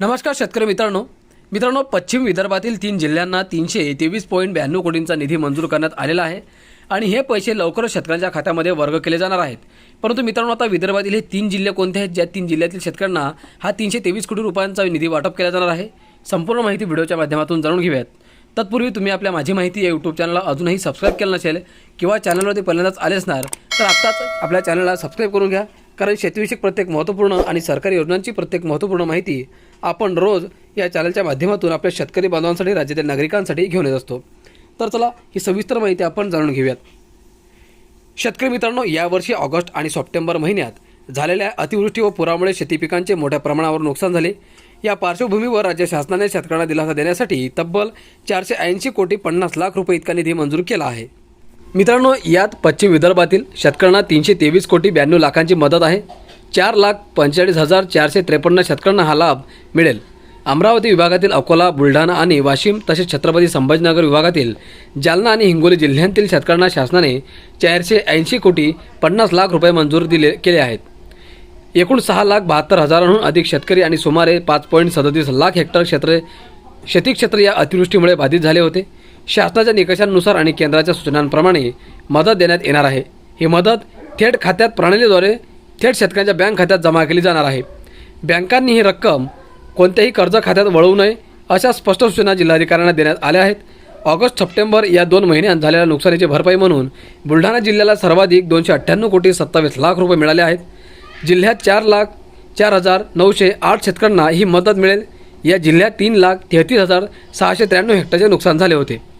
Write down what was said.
नमस्कार शेतकरी मित्रांनो. मित्रांनो पश्चिम विदर्भातील तीन जिल्ह्यांना तीनशे तेवीस पॉईंट ब्याण्णव कोटींचा निधी मंजूर करण्यात आलेला आहे आणि हे पैसे लवकरच शेतकऱ्यांच्या खात्यामध्ये वर्ग केले जाणार आहेत. परंतु मित्रांनो आता विदर्भातील हे तीन जिल्हे कोणते आहेत? ज्या तीन जिल्ह्यातील शेतकऱ्यांना हा तीनशे तेवीस कोटी रुपयांचा निधी वाटप केला जाणार आहे. संपूर्ण माहिती व्हिडिओच्या माध्यमातून जाणून घेऊयात. तत्पूर्वी तुम्ही आपल्या माझी माहिती या यूट्यूब चॅनलला अजूनही सबस्क्राईब केलं नसेल किंवा चॅनलवरती पहिल्यांदाच आले असणार तर आत्ताच आपल्या चॅनलला सबस्क्राईब करून घ्या. कारण शेतीविषयक प्रत्येक महत्त्वपूर्ण आणि सरकारी योजनांची प्रत्येक महत्त्वपूर्ण माहिती आपण रोज या चॅनलच्या माध्यमातून आपल्या शेतकरी बांधवांसाठी राज्यातील नागरिकांसाठी घेऊन येत असतो. तर चला ही सविस्तर माहिती आपण जाणून घेऊयात. शेतकरी मित्रांनो यावर्षी ऑगस्ट आणि सप्टेंबर महिन्यात झालेल्या अतिवृष्टी व पुरामुळे शेती पिकांचे मोठ्या प्रमाणावर नुकसान झाले. या पार्श्वभूमीवर राज्य शासनाने शेतकऱ्यांना दिलासा देण्यासाठी तब्बल चारशे ऐंशी कोटी पन्नास लाख रुपये इतका निधी मंजूर केला आहे. मित्रांनो यात पश्चिम विदर्भातील शेतकऱ्यांना तीनशे तेवीस कोटी ब्याण्णव लाखांची मदत आहे. चार लाख पंचेचाळीस हजार चारशे त्रेपन्न शेतकऱ्यांना हा लाभ मिळेल. अमरावती विभागातील अकोला बुलढाणा आणि वाशिम तसेच छत्रपती संभाजीनगर विभागातील जालना आणि हिंगोली जिल्ह्यांतील शेतकऱ्यांना शासनाने चारशे ऐंशी कोटी पन्नास लाख रुपये मंजूर दिले केले आहेत. एकूण सहा लाख बहात्तर हजारांहून अधिक शेतकरी आणि सुमारे पाच पॉईंट सदतीस लाख हेक्टर क्षेत्र शेती क्षेत्र या अतिवृष्टीमुळे बाधित झाले होते. शासनाच्या निकषांनुसार आणि केंद्राच्या सूचनांप्रमाणे मदत देण्यात येणार आहे. ही मदत थेट खात्यात प्रणालीद्वारे थेट शेतकऱ्यांच्या बँक खात्यात जमा केली जाणार आहे. बँकांनी ही रक्कम कोणत्याही कर्ज खात्यात वळवू नये अशा स्पष्ट सूचना जिल्हाधिकाऱ्यांना देण्यात आल्या आहेत. ऑगस्ट सप्टेंबर या दोन महिन्यात झालेल्या नुकसानीची भरपाई म्हणून बुलढाणा जिल्ह्याला सर्वाधिक दोनशे अठ्ठ्याण्णव कोटी सत्तावीस लाख रुपये मिळाले आहेत. जिल्ह्यात चार लाख चार हजार नऊशे आठ शेतकऱ्यांना ही मदत मिळेल. या जिल्ह्यात तीन लाख तेहतीस हजार सहाशे त्र्याण्णव हेक्टरचे नुकसान झाले होते.